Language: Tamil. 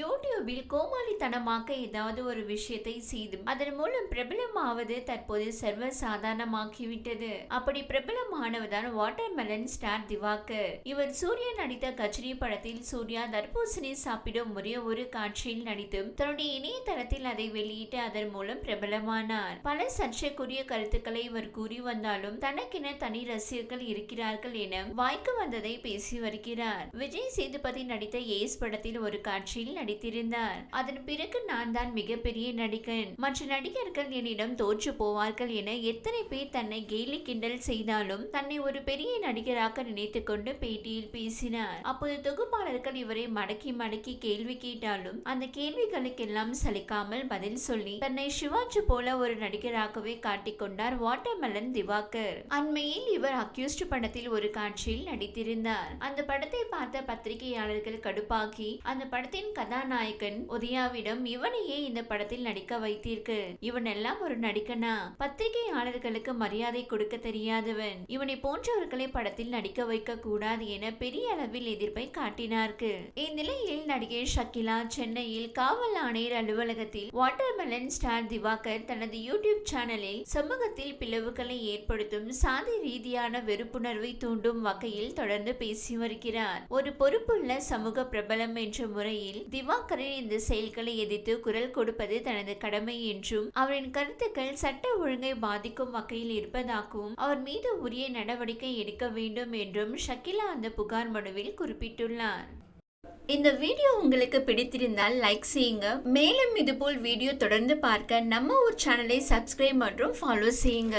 யூடியூபில் கோமாளித்தனமாக்க ஏதாவது ஒரு விஷயத்தை செய்து அதன் மூலம் பிரபலமாவது தற்போது சர்வ சாதாரணமாகிவிட்டது அப்படி பிரபலமானவர்தான் வாட்டர்மெலன் ஸ்டார் திவாகர். இவர் சூர்யா நடித்த கச்சரி படத்தில் சூர்யா தர்பூசணி சாப்பிடும் ஒரே ஒரு காட்சியில் நடித்தும் தன்னுடைய இணையதளத்தில் அதை வெளியிட்டு அதன் மூலம் பிரபலமானார். பல சர்ச்சைக்குரிய கருத்துக்களை இவர் கூறி வந்தாலும் தனக்கென தனி ரசிகர்கள் இருக்கிறார்கள் என வாய்க்கு வந்ததை பேசி வருகிறார். விஜய் சேதுபதி நடித்த ஏஸ் படத்தில் ஒரு காட்சியில் நடித்திருந்தார். அதன் பிறகு நான் தான் மிகப்பெரிய நடிகன். மற்ற நடிகர்கள் என்னிடம் தோற்று போவார்கள் என எத்தனை பேர் தன்னை கேலி கிண்டல் செய்தாலும் தன்னை ஒரு பெரிய நடிகராக நினைத்துக் கொண்டு பேட்டியில் பேசினார். அப்போது தொகுப்பாளர்கள் இவரை மடக்கி மடக்கி கேள்வி கேட்டாலும் அந்த கேள்விகளுக்கெல்லாம் சலிக்காமல் பதில் சொல்லி தன்னை சிவாஜி போல ஒரு நடிகராகவே காட்டிக்கொண்டார் வாட்டர்மெலன் திவாகர். அண்மையில் இவர் அக்யூஸ்ட் படத்தில் ஒரு காட்சியில் நடித்திருந்தார். அந்த படத்தை பார்த்த பத்திரிகையாளர்கள் கடுப்பாக்கி அந்த படத்தின் கதாநாயகன் உதயாவிடம் இவனையே இந்த படத்தில் நடிக்க வைத்திருக்கு. இவன் எல்லாம் ஒரு நடிக்கனா பத்திரிகையாளர்களுக்கு மரியாதை கொடுக்க தெரியாதவன். இவனை போன்றவர்களை படத்தில் நடிக்க வைக்க கூடாது என பெரிய அளவில் எதிர்ப்பை காட்டினார்கள் இந்நிலையில் நடிகை ஷக்கிலா சென்னையில் காவல் ஆணையர் அலுவலகத்தில் வாட்டர்மெலன் ஸ்டார் திவாகர் தனது யூடியூப் சேனலில் சமூகத்தில் பிளவுகளை ஏற்படுத்தும் சாதி ரீதியான வெறுப்புணர்வை தூண்டும் வகையில் தொடர்ந்து பேசி வருகிறார். ஒரு பொறுப்புள்ள சமூக பிரபலம் என்ற முறையில் திவாகரன் இந்த செயல்களை எதிர்த்து குரல் கொடுப்பது தனது கடமை என்றும் அவரின் கருத்துக்கள் சட்ட ஒழுங்கை பாதிக்கும் வகையில் இருப்பதாகவும் அவர் மீது உரிய நடவடிக்கை எடுக்க வேண்டும் என்றும் ஷக்கிலா அந்த புகார் மனுவில் குறிப்பிட்டுள்ளார். இந்த வீடியோ உங்களுக்கு பிடித்திருந்தால் லைக் செய்யுங்க. மேலும் இதுபோல் வீடியோ தொடர்ந்து பார்க்க நம்ம ஒரு சேனலை சப்ஸ்கிரைப் மற்றும் ஃபாலோ செய்யுங்க.